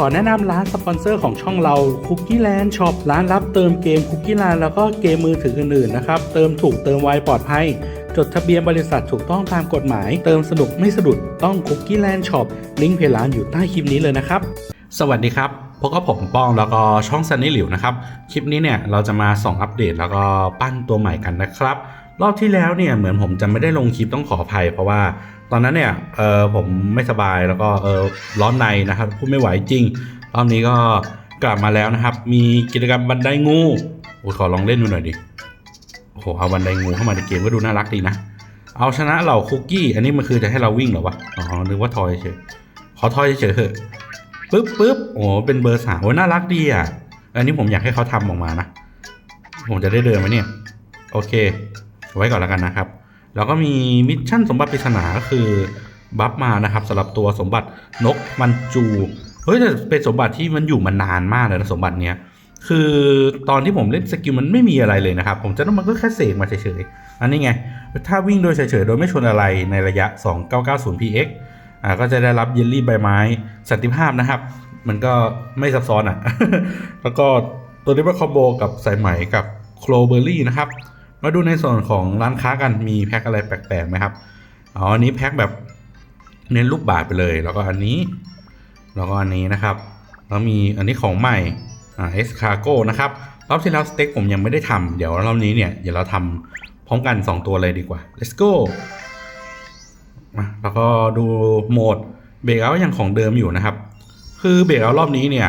ขอแนะนำร้านสปอนเซอร์ของช่องเรา Cookie Land Shop ร้านรับเติมเกม Cookie Land แล้วก็เกมมือถืออื่นๆนะครับ เติมถูกเติมไวปลอดภัย จดทะเบียนบริษัทถูกต้องตามกฎหมาย เติมสนุกไม่สะดุดต้อง Cookie Land Shop ลิงก์เพจร้านอยู่ใต้คลิปนี้เลยนะครับ สวัสดีครับพบกับผมป้องแล้วก็ช่องซันนี่หลิวนะครับ คลิปนี้เนี่ยเราจะมาส่องอัปเดตแล้วก็ปั้นตัวใหม่กันนะครับรอบที่แล้วเนี่ยเหมือนผมจะไม่ได้ลงคลิปต้องขออภัย เพราะว่า ตอนนั้นเนี่ยเออผมไม่สบายแล้วก็เออร้อนในนะครับพูดไม่ไหวจริง รอบนี้ก็กลับมาแล้วนะครับ มีกิจกรรมบันไดงูโอ้ขอลองเล่นดูหน่อยดิโอ้โหเอาบันไดงูเข้ามาในเกมก็ดูน่ารักดีนะเอาชนะเหล่าคุกกี้ อันนี้มันคือจะให้เราวิ่งเหรอวะอ๋อนึกว่าทอยเฉยขอทอยเฉยเถอะปึ๊บปึ๊บโอ้เป็นเบอร์สามโอ้น่ารักดีอะ อันนี้ผมอยากให้เขาทำออกมานะ ผมจะได้เดินไหมเนี่ย โอเค ไว้ก่อนแล้วกันนะครับ แล้วก็มีมิชชั่นสมบัติปริศนาก็คือบัฟมานะครับสำหรับตัวสมบัตินกมันจูเฮ้ยแต่เป็นสมบัติที่มันอยู่มานานมากเลยนะสมบัติเนี้ยคือตอนที่ผมเล่นสกิลมันไม่มีอะไรเลยนะครับ ผมจะต้องมันก็แค่เสกมาเฉยๆ อันนี้ไง ถ้าวิ่งโดยเฉยๆ โดยไม่ชนอะไรในระยะ 2990 px อ่าก็จะได้รับเยลลี่ใบไม้สันติภาพนะครับ มันก็ไม่ซับซ้อนอะ แล้วก็ตัวนี้เป็นคอมโบกับสายไหมกับโคลเบอร์รี่นะครับ มาดูในส่วนของร้านค้ากันมีแพ็คอะไรแปลกๆไหมครับอ๋ออันนี้แพ็คแบบเน้นลูกบาทไปเลย แล้วก็อันนี้ แล้วก็อันนี้นะครับ แล้วมีอันนี้ของใหม่อ่าเอสคาโก้นะครับรอบที่แล้วสเต็กผมยังไม่ได้ทำเดี๋ยวรอบนี้เนี่ยเดี๋ยวเราทำพร้อมกัน 2 ตัวเลยดีกว่า let's go มาแล้วก็ดูโหมดเบรกเอาอย่างของเดิมอยู่นะครับ คือเบรกเอารอบนี้เนี่ย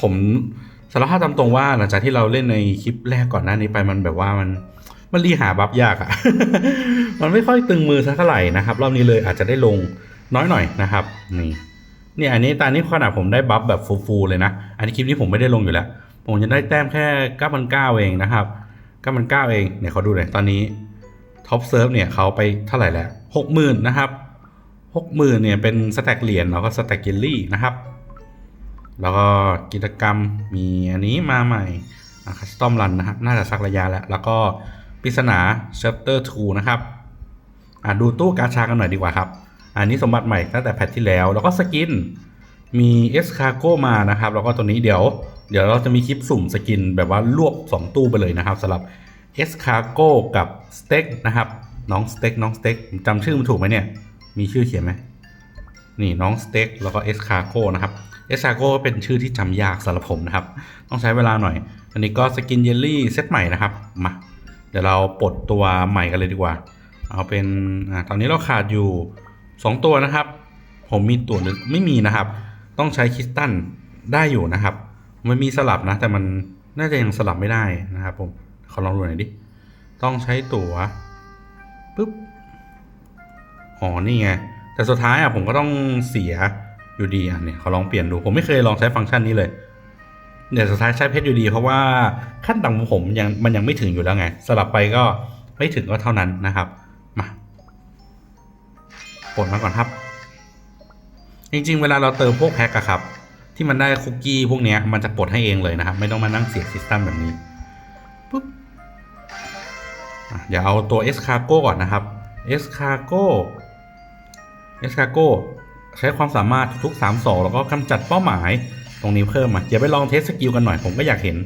ผมสารภาพตามตรงว่าหลังจากที่เราเล่นในคลิปแรกก่อนหน้านี้ไปมันแบบว่ามัน มันรีหาบัฟยากอะมันไม่ค่อยตึงมือสักเท่าไหร่นะครับ รอบนี้เลยอาจจะได้ลงน้อยหน่อยนะครับ นี่เนี่ยอันนี้ตอนนี้ขนาดผมได้บัฟแบบฟูลๆเลยนะ อันนี้คลิปนี้ผมไม่ได้ลงอยู่แล้ว ผมจะได้แต้มแค่9,900เองนะครับ9,900เองเนี่ยเขาดูเลยตอนนี้ท็อปเซิร์ฟเนี่ยเขาไปเท่าไหร่แล้ว60,000นะครับ60,000เนี่ยเป็นสแต็กเหรียญแล้วก็สแต็กเกลลี่นะครับ แล้วก็กิจกรรมมีอันนี้มาใหม่คัสตอมรันนะครับน่าจะสักระยะแล้ว แล้วก็ ปริศนา chapter 2 นะครับอะดูตู้กาชากันหน่อยดีกว่าครับ อันนี้สมบัติใหม่ตั้งแต่แพทที่แล้ว แล้วก็สกิน มีเอสคาโกมานะครับ แล้วก็ตัวนี้เดี๋ยว เดี๋ยวเราจะมีคลิปสุ่มสกินแบบว่ารวบ 2 ตู้ไปเลยนะครับสำหรับเอสคาโกกับสเต็กนะครับ น้องสเต็กน้องสเต็กจำชื่อมันถูกไหมเนี่ย มีชื่อเขียนไหมนี่น้องสเต็กแล้วก็เอสคาโกนะครับเอสคาโกเป็นชื่อที่จำยากสำหรับผมนะครับ ต้องใช้เวลาหน่อย อันนี้ก็สกินเยลลี่เซตใหม่นะครับ มา ดี๋ยวเราปลดตัวใหม่กันเลยดีกว่า เอาเป็นอ่าตอนนี้เราขาดอยู่ 2 ตัวนะครับ ผมมีตัวหรือไม่มีนะครับ ต้องใช้คริสตัลได้อยู่นะครับ มันมีสลับนะ แต่มันน่าจะยังสลับไม่ได้นะครับผมขอลองดูหน่อยดิ ต้องใช้ตัวปุ๊บ อ๋อ นี่ไง แต่สุดท้ายอะผมก็ต้องเสียอยู่ดีอะเนี่ยขาลองเปลี่ยนดู ผมไม่เคยลองใช้ฟังก์ชันนี้เลย เดี๋ยวสุดท้ายใช้เพชรอยู่ดี เพราะว่าขั้นต่ำของผมยังมันยังไม่ถึงอยู่แล้วไง สลับไปก็ไม่ถึงก็เท่านั้นนะครับ มาปลดมาก่อนครับ จริง ๆ เวลาเราเติมพวกแพ็คอะครับ ที่มันได้คุกกี้พวกนี้มันจะปลดให้เองเลยนะครับ ไม่ต้องมานั่งเสียซิสต็มแบบนี้ปุ๊บอะเดี๋ยวเอาตัว S Cargo ก่อนนะครับ S Cargo S Cargo ใช้ความสามารถทุก 3 2 แล้วก็กำจัดเป้าหมาย ตรงนี้เพิ่มมาเดี๋ยวไปลองเทสสกิลกันหน่อยผมก็อยากเห็น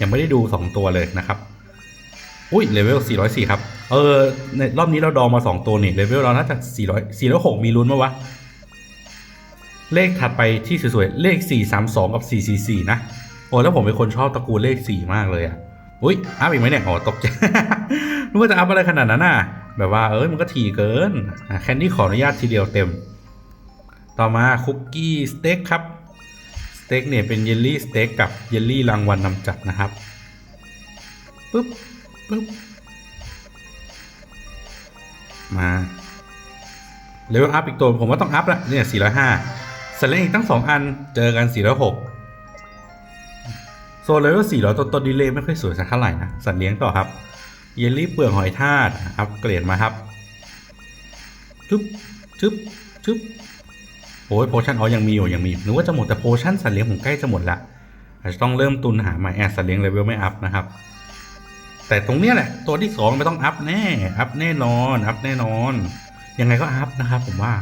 ยังไม่ได้ดู 2 ตัวเลยนะครับ อุ้ยเลเวล 404 ครับ เออในรอบนี้เราดองมา 2 ตัวนี่เลเวลเราน่าจะ400 406 มีลุ้นไหมวะ เลขถัดไปที่สวยๆ เลข 432 กับ 444 นะ โอ้แล้วผมเป็นคนชอบตระกูลเลข 4 มากเลยอะอุ้ยอัพอีกไหมเนี่ยอ๋อตกใจนึกว่าจะอัพอะไรขนาดนั้นน่ะ แบบว่าเอ้ยมันก็ถี่เกินแคนดี้ขออนุญาตทีเดียวเต็ม ต่อมาคุกกี้สเต็กครับ ต็กเนี่ยเป็นเยลลี่สเต็กกับเยลลี่รางวัลนำจับนะครับปึ๊บปึ๊บมาเลเวลอัพอีกตัวผมว่าต้องอัพละเนี่ย405สเลงอีกตั้ง2อันเจอกัน406โซนเลเวล400ตัวตัวดีเลย์ไม่ค่อยสวยสักเท่าไหร่นะ สัตว์เลี้ยงต่อครับ เยลลี่เปลือกหอยทากอัพเกรดมาครับชึบชึบชึบ อ้ยโพชั่นอ๋อยังมีอยู่ยังมีนึกว่าจะหมดแต่โพชั่นสัตว์เลี้ยงผมใกล้จะหมดละอาจจะต้องเริ่มตุนหาใหม่แอดสัตว์เลี้ยงเลเวลไม่อัพนะครับ แต่ตรงเนี้ยแหละ ตัวที่สองไม่ต้องอัพแน่อัพแน่นอนอัพแน่นอน ยังไงก็อัพนะครับผมว่า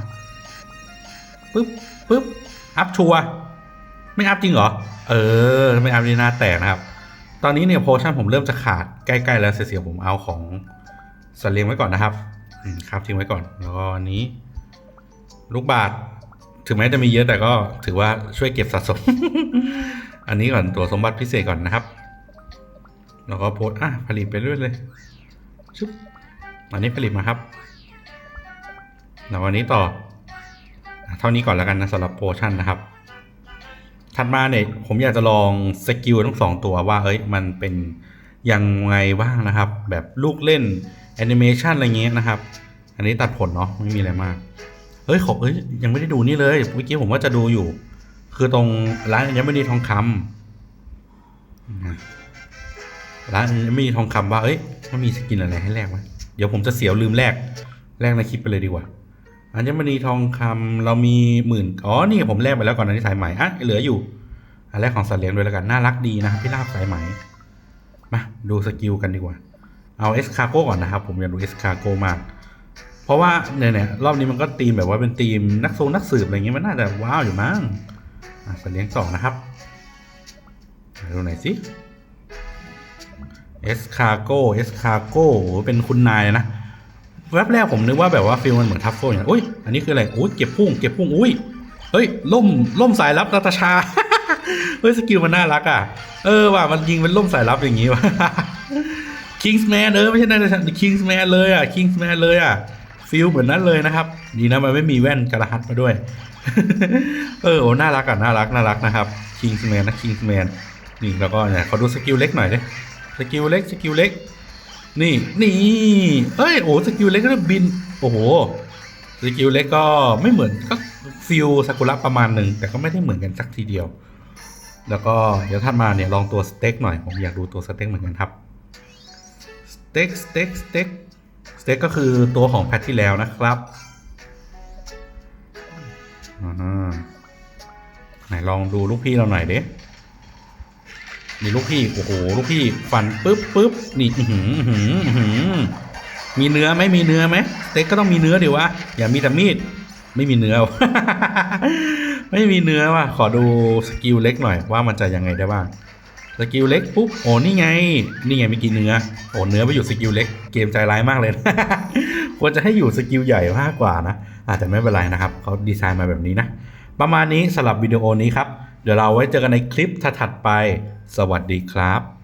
ปึ๊บปึ๊บอัพชัวไม่อัพจริงเหรอ เออ ไม่อัพนี่หน้าแตกนะครับ ตอนนี้เนี่ยโพชั่นผมเริ่มจะขาดใกล้ๆแล้วเสียๆผมเอาของสัตว์เลี้ยงไว้ก่อนนะครับอืมครับทิ้งไว้ก่อนแล้วก็อันนี้ ลูกบาท ถึงแม้จะมีเยอะแต่ก็ถือว่าช่วยเก็บสะสม อันนี้ก่อนตัวสมบัติพิเศษก่อนนะครับ แล้วก็โพสอะผลิตไปเรื่อยเลยชุบอันนี้ผลิตมาครับแล้ววันนี้ต่อ เท่านี้ก่อนแล้วกันนะสำหรับโพชั่นนะครับ ถัดมาเนี่ยผมอยากจะลองสกิลทั้งสองตัวว่า เอ้ย มันเป็นยังไงบ้างนะครับ แบบลูกเล่นแอนิเมชันอะไรเงี้ยนะครับ อันนี้ตัดผลเนาะไม่มีอะไรมาก เฮ้ยขอบเอ้ยยังไม่ได้ดูนี่เลยเมื่อกี้ผมว่าจะดูอยู่ คือตรงร้านอัญมณีทองคำนะร้านอัญมณีทองคำว่าเอ้ยมันมีสกินอะไรให้แลกไหมเดี๋ยวผมจะเสียวลืมแลกแลกในคลิปไปเลยดีกว่าอัญมณีทองคำเรามีหมื่นอ๋อนี่ผมแลกไปแล้วก่อนอันนี้สายไหมอะเหลืออยู่อันแรกของสัตว์เลี้ยงด้วยแล้วกันน่ารักดีนะครับพี่ลาบสายไหมมาดูสกิลกันดีกว่า เอาเอสคาโก้ก่อนนะครับผมอยากดูเอสคาโก้มาก ราะว่าเนี่ยเนี่ยรอบนี้มันก็ตีมแบบว่าเป็นตีมนักทรงนักสืบอะไรเงี้ยมันน่าจะว้าวอยู่มั้งอะสัตว์เลี้ยงสองนะครับดูหน่อยสิเอสคาโก้เอสคาโก้เป็นคุณนายนะแวบแรกผมนึกว่าแบบว่าฟิลมันเหมือนทัฟเฟิลอย่างอุ้ยอันนี้คืออะไรอุ้ยเก็บพุ่งเก็บพุ่งอุ้ยเฮ้ยล่มล่มสายลับนาตาชาเฮ้ยสกิลมันน่ารักอะ เออว่ะมันยิงเป็นล่มสายลับอย่างงี้ว่ะคิงส์แมนเออไม่ใช่นาตาชาคิงส์แมนเลยอะคิงส์แมนเลยอะ ฟิลเหมือนนั้นเลยนะครับ ดีนะมันไม่มีแว่นกระหัตมาด้วย เออโอ้น่ารักอะน่ารักน่ารักนะครับคิงส์แมนนะคิงส์แมนนี่แล้วก็เนี่ยขอดูสกิลเล็กหน่อยดิสกิลเล็กสกิลเล็ก นี่นี่เอ้ยโอ้สกิลเล็กก็บิน โอ้โหสกิลเล็กก็ไม่เหมือนก็ฟิลซากุระประมาณหนึ่งแต่ก็ไม่ได้เหมือนกันสักทีเดียว แล้วก็เดี๋ยวท่านมาเนี่ยลองตัวสเต็กหน่อยผมอยากดูตัวสเต็กเหมือนกันครับสเต็กสเต็กสเต็ก สเต็กก็คือตัวของแพทที่แล้วนะครับอ่าไหนลองดูลูกพี่เราหน่อยเด้นี่ลูกพี่โอ้โหลูกพี่ฟันปุ๊บปุ๊บนี่อื้อหืออื้อหืออื้อหือมีเนื้อไหมมีเนื้อไหมสเต็กก็ต้องมีเนื้อเดี๋ยววะอย่ามีแต่มีดไม่มีเนื้อ ไม่มีเนื้อว่ะขอดูสกิลเล็กหน่อยว่ามันจะยังไงได้บ้าง สกิลเล็กปุ๊บโอ้นี่ไง นี่ไงไม่กินเนื้อโอ้เนื้อไปอยู่สกิลเล็กเกมใจร้ายมากเลย ควรจะให้อยู่สกิลใหญ่มากกว่านะอาจจะแต่ไม่เป็นไรนะครับเขาดีไซน์มาแบบนี้นะ ประมาณนี้สำหรับวิดีโอนี้ครับ เดี๋ยวเราไว้เจอกันในคลิปถัดไป สวัสดีครับ